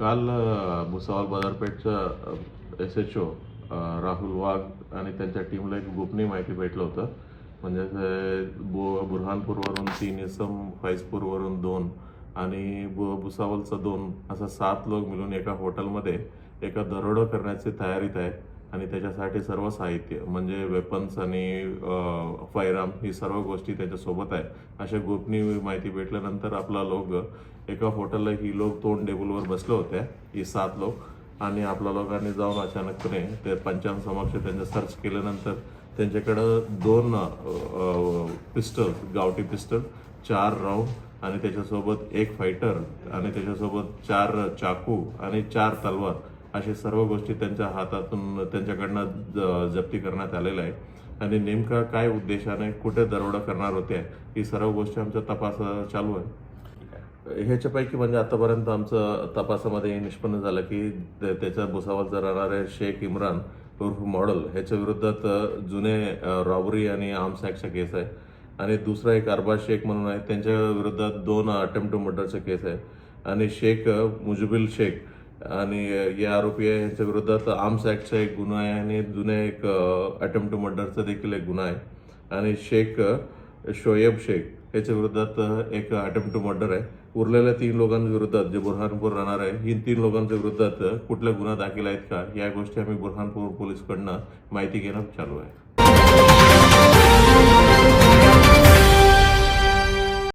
काल Bhusawal बाजारपेठचं S H O Rahul Wagh आणि त्यांच्या टीमला एक गोपनीय माहिती भेटलं होतं. म्हणजे बु बुरहानपूरवरून तीन इसम फैजपूरवरून दोन आणि बु भुसावलचं दोन असं सात लोक मिळून एका हॉटेलमध्ये एका दरोडा करण्याची तयारीत आहे. आणि त्याच्यासाठी सर्व साहित्य म्हणजे वेपन्स आणि फायराम ही सर्व गोष्टी त्याच्यासोबत आहे. अशा गोपनीय माहिती भेटल्यानंतर आपला लोक एका हॉटेलला ही लोक तोंड टेबलवर बसले होते ही सात लोक. आणि आपल्या लोकांनी जाऊन अचानकपणे ते पंचांसमक्ष त्यांचं सर्च केल्यानंतर त्यांच्याकडं दोन पिस्टल गावठी पिस्टल चार राऊंड आणि त्याच्यासोबत एक फायटर आणि त्याच्यासोबत चार चाकू आणि चार तलवार. अशा सर्व गोष्टी त्यांच्या हातातून त्यांच्याकडनं ज- जप्ती करण्यात आलेल्या आहे. आणि नेमका काय उद्देशाने कुठे दरोडा करणार होते ही सर्व गोष्टी आमचा तपास चालू आहे. ह्याच्यापैकी म्हणजे आतापर्यंत आमचं तपासामध्ये निष्पन्न झालं की ते- त्याच्या भुसावळचा राहणारे शेख इम्रान उर्फ मॉडल ह्याच्या विरोधात जुने रॉबरी आणि आर्म्स ॲक्टचा केस आहे. आणि दुसरा एक अरबाज शेख म्हणून आहे त्यांच्या विरोधात दोन अटेम्प्ट टू मर्डरचा केस आहे. आणि शेख मुजबिल शेख आणि या आरोपी आहे यांच्या विरोधात आर्म्स ॲक्टचा एक गुन्हा आहे आणि जुन्या एक अटेम्प्ट टू मर्डरचा देखील एक गुन्हा आहे. आणि शेख शोएब शेख याच्या विरोधात एक अटेम्प्ट टू मर्डर आहे. उरलेल्या तीन लोकांच्या विरोधात जे बुरहानपूर राहणार आहे ही तीन लोकांच्या विरोधात कुठल्या कुठला गुन्हा दाखल आहेत का या गोष्टी आम्ही बुरहानपूर पोलीसकडनं माहिती घेणं चालू आहे.